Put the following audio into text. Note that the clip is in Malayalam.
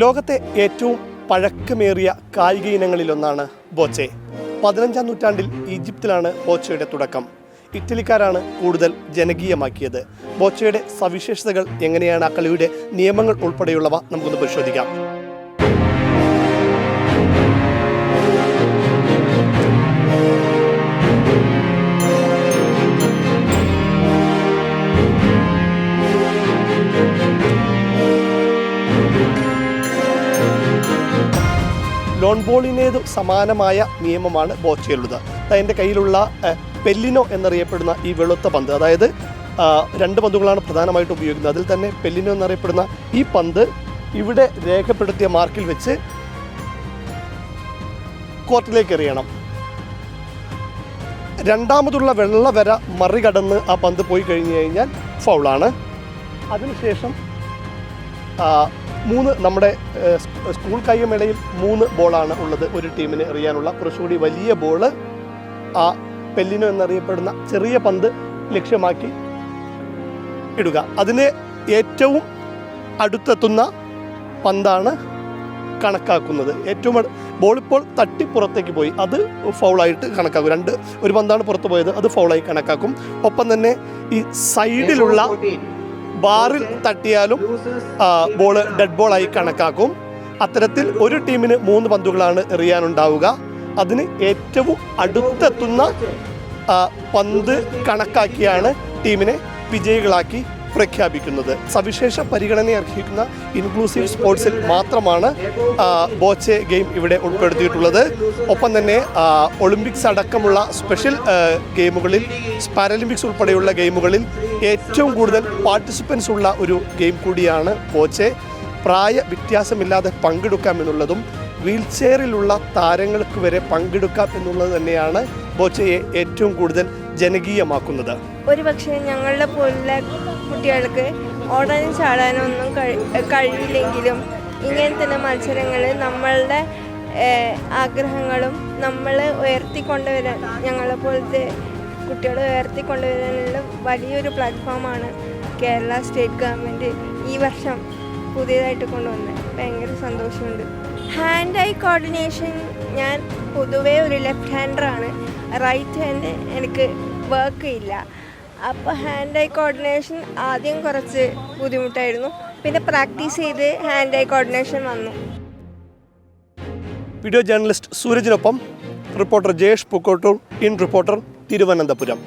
ലോകത്തെ ഏറ്റവും പഴക്കമേറിയ കായിക ഇനങ്ങളിലൊന്നാണ് ബോച്ചെ. പതിനഞ്ചാം നൂറ്റാണ്ടിൽ ഈജിപ്തിലാണ് ബോച്ചയുടെ തുടക്കം. ഇറ്റലിക്കാരാണ് കൂടുതൽ ജനകീയമാക്കിയത്. ബോച്ചയുടെ സവിശേഷതകൾ എങ്ങനെയാണ് ആ കളിയുടെ നിയമങ്ങൾ ഉൾപ്പെടെയുള്ളവ നമുക്കൊന്ന് പരിശോധിക്കാം. ലോൺ ബോളിനേത് സമാനമായ നിയമമാണ് ബോച്ചയിലുള്ളത് എന്റെ കയ്യിലുള്ള പെല്ലിനോ എന്നറിയപ്പെടുന്ന ഈ വെളുത്ത പന്ത് അതായത് രണ്ട് പന്തുകളാണ് പ്രധാനമായിട്ട് ഉപയോഗിക്കുന്നത്. അതിൽ തന്നെ പെല്ലിനോ എന്നറിയപ്പെടുന്ന ഈ പന്ത് ഇവിടെ രേഖപ്പെടുത്തിയ മാർക്കിൽ വെച്ച് കോർട്ടിലേക്ക് എറിയണം. രണ്ടാമതുള്ള വെള്ള വര മറികടന്ന് ആ പന്ത് പോയി കഴിഞ്ഞു കഴിഞ്ഞാൽ ഫൗളാണ്. അതിനുശേഷം മൂന്ന് നമ്മുടെ സ്കൂൾ കായികമേളയിൽ മൂന്ന് ബോളാണ് ഉള്ളത് ഒരു ടീമിന് എറിയാനുള്ള. കുറച്ചുകൂടി വലിയ ബോൾ ആ പെല്ലിനോ എന്നറിയപ്പെടുന്ന ചെറിയ പന്ത് ലക്ഷ്യമാക്കി ഇടുക. അതിന് ഏറ്റവും അടുത്തെത്തുന്ന പന്താണ് കണക്കാക്കുന്നത്. ഏറ്റവും ബോൾ ഇപ്പോൾ തട്ടി പുറത്തേക്ക് പോയി. അത് ഫൗളായിട്ട് കണക്കാക്കും. രണ്ട് ഒരു പന്താണ് പുറത്ത് പോയത്. അത് ഫൗളായി കണക്കാക്കും. ഒപ്പം തന്നെ ഈ സൈഡിലുള്ള ബാറിൽ തട്ടിയാലും ബോൾ ഡെഡ് ബോളായി കണക്കാക്കും. അത്തരത്തിൽ ഒരു ടീമിന് മൂന്ന് പന്തുകളാണ് എറിയാനുണ്ടാവുക. അതിന് ഏറ്റവും അടുത്തെത്തുന്ന പന്ത് കണക്കാക്കിയാണ് ടീമിനെ വിജയികളാക്കി പ്രഖ്യാപിക്കുന്നത്. സവിശേഷ പരിഗണന അർഹിക്കുന്ന ഇൻക്ലൂസീവ് സ്പോർട്സിൽ മാത്രമാണ് ബോച്ചെ ഗെയിം ഇവിടെ ഉൾപ്പെടുത്തിയിട്ടുള്ളത്. ഒപ്പം തന്നെ ഒളിമ്പിക്സ് അടക്കമുള്ള സ്പെഷ്യൽ ഗെയിമുകളിൽ പാരലിമ്പിക്സ് ഉൾപ്പെടെയുള്ള ഗെയിമുകളിൽ ഏറ്റവും കൂടുതൽ പാർട്ടിസിപ്പൻസ് ഉള്ള ഒരു ഗെയിം കൂടിയാണ് ബോച്ചെ. പ്രായ വ്യത്യാസമില്ലാതെ പങ്കെടുക്കാം എന്നുള്ളതും വീൽ ചെയറിലുള്ള താരങ്ങൾക്ക് വരെ പങ്കെടുക്കാം എന്നുള്ളത് തന്നെയാണ് ബോച്ചയെ ഏറ്റവും കൂടുതൽ ജനകീയമാക്കുന്നത്. ഒരു പക്ഷേ ഞങ്ങളുടെ പോലുള്ള കുട്ടികൾക്ക് ഓടാനും ചാടാനും ഒന്നും കഴിയില്ലെങ്കിലും ഇങ്ങനത്തെ മത്സരങ്ങൾ നമ്മളുടെ ആഗ്രഹങ്ങളും നമ്മൾ ഉയർത്തിക്കൊണ്ടുവരാൻ ഞങ്ങളെ പോലത്തെ കുട്ടികൾ ഉയർത്തിക്കൊണ്ടുവരാനുള്ള വലിയൊരു പ്ലാറ്റ്ഫോമാണ് കേരള സ്റ്റേറ്റ് ഗവൺമെന്റ് ഈ വർഷം പുതിയതായിട്ട് കൊണ്ടുവന്നത് ഭയങ്കര സന്തോഷമുണ്ട്. ഹാൻഡ് ഐ കോർഡിനേഷൻ ഞാൻ പൊതുവേ ഒരു ലെഫ്റ്റ് ഹാൻഡറാണ്. റൈറ്റ് ഹാൻഡ് എനിക്ക് വർക്ക് ഇല്ല. അപ്പോൾ ഹാൻഡ് ഐ കോർഡിനേഷൻ ആദ്യം കുറച്ച് ബുദ്ധിമുട്ടായിരുന്നു. പിന്നെ പ്രാക്ടീസ് ചെയ്ത് ഹാൻഡ് ഐ കോർഡിനേഷൻ വന്നു. Video journalist സൂരജിനൊപ്പം reporter Jayesh Pookkottoor in reporter Thiruvananthapuram.